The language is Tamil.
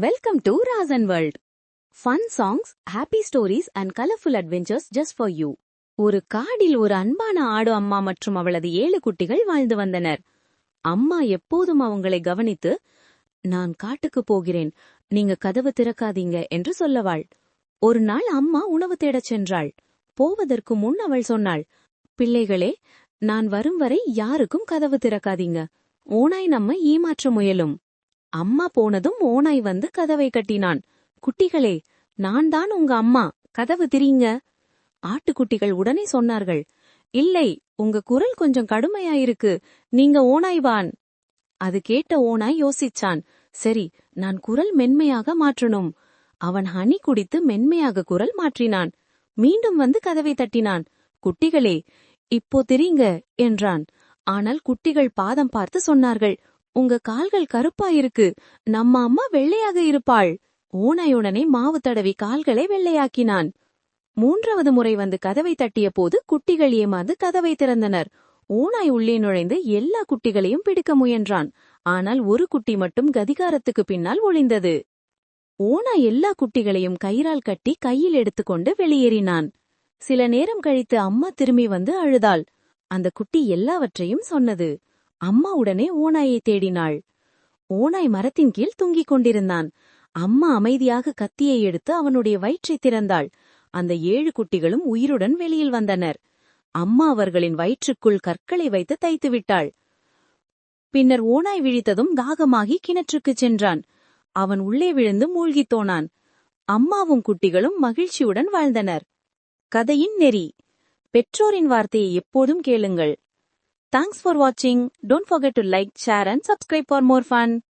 Welcome to Rasan world fun songs happy stories and colourful adventures just for you ஒரு காடில் ஒரு அன்பான ஆடு அம்மா மற்றும் அவளது ஏழு குட்டிகள் வாழ்ந்து வந்தனர். அம்மா எப்போதும் அவங்களை கவனித்து நான் காட்டுக்கு போகிறேன். நீங்க கதவு திறக்காதீங்க என்று சொல்லவாள். ஒரு நாள் அம்மா உணவு தேடச் சென்றாள். போவதற்கு முன் அவள் சொன்னாள் பிள்ளைகளே நான் வரும் வரை யாருக்கும் கதவு திறக்காதீங்க. ஓனாய் நம்ம ஏமாற்ற முயலும். அம்மா போனதும் ஓனாய் வந்து கதவை கட்டினான். குட்டிகளே நான் தான் உங்க அம்மா. கதவு திரியுங்க ஆட்டுக்குட்டிகள் உடனே சொன்னார்கள். இல்லை உங்க குரல் கொஞ்சம் கடுமையாயிருக்கு. நீங்க ஓனாய்வான் அது கேட்ட ஓனாய் யோசிச்சான். சரி நான் குரல் மென்மையாக மாற்றணும். அவன் ஹனி குடித்து மென்மையாக குரல் மாற்றினான். மீண்டும் வந்து கதவை தட்டினான். குட்டிகளே இப்போ தெரியுங்க என்றான். ஆனால் குட்டிகள் பாதம் பார்த்து சொன்னார்கள். உங்க கால்கள் கருப்பா இருக்கு. நம்ம அம்மா வெள்ளையாக இருப்பாள். ஓனாயுடனே மாவு தடவி கால்களை வெள்ளையாக்கினான். மூன்றாவது முறை வந்து கதவை தட்டிய போது குட்டிகள் ஏமாந்து கதவை திறந்தனர். ஓனாய் உள்ளே நுழைந்து எல்லா குட்டிகளையும் பிடிக்க முயன்றான். ஆனால் ஒரு குட்டி மட்டும் கதிகாரத்துக்கு பின்னால் ஒளிந்தது. ஓனாய் எல்லா குட்டிகளையும் கயிறால் கட்டி கையில் எடுத்துக்கொண்டு வெளியேறினான். சில நேரம் கழித்து அம்மா திரும்பி வந்து அழுதாள். அந்த குட்டி எல்லாவற்றையும் சொன்னது. அம்மா உடனே ஓநாயை தேடினாள். ஓநாய் மரத்தின் கீழ் தூங்கிக் கொண்டிருந்தான். அம்மா அமைதியாக கத்தியை எடுத்து அவனுடைய வயிற்றைத் திறந்தாள். அந்த ஏழு குட்டிகளும் உயிருடன் வெளியில் வந்தனர். அம்மா அவர்களின் வயிற்றுக்குள் கற்களை வைத்து தைத்து விட்டாள். பின்னர் ஓனாய் விழித்ததும் தாகமாகி கிணற்றுக்குச் சென்றான். அவன் உள்ளே விழுந்து மூழ்கித் தோனான். அம்மாவும் குட்டிகளும் மகிழ்ச்சியுடன் வாழ்ந்தனர். கதையின் நெறி. பெற்றோரின் வார்த்தையை எப்போதும் கேளுங்கள். Thanks for watching. Don't forget to like, share and subscribe for more fun.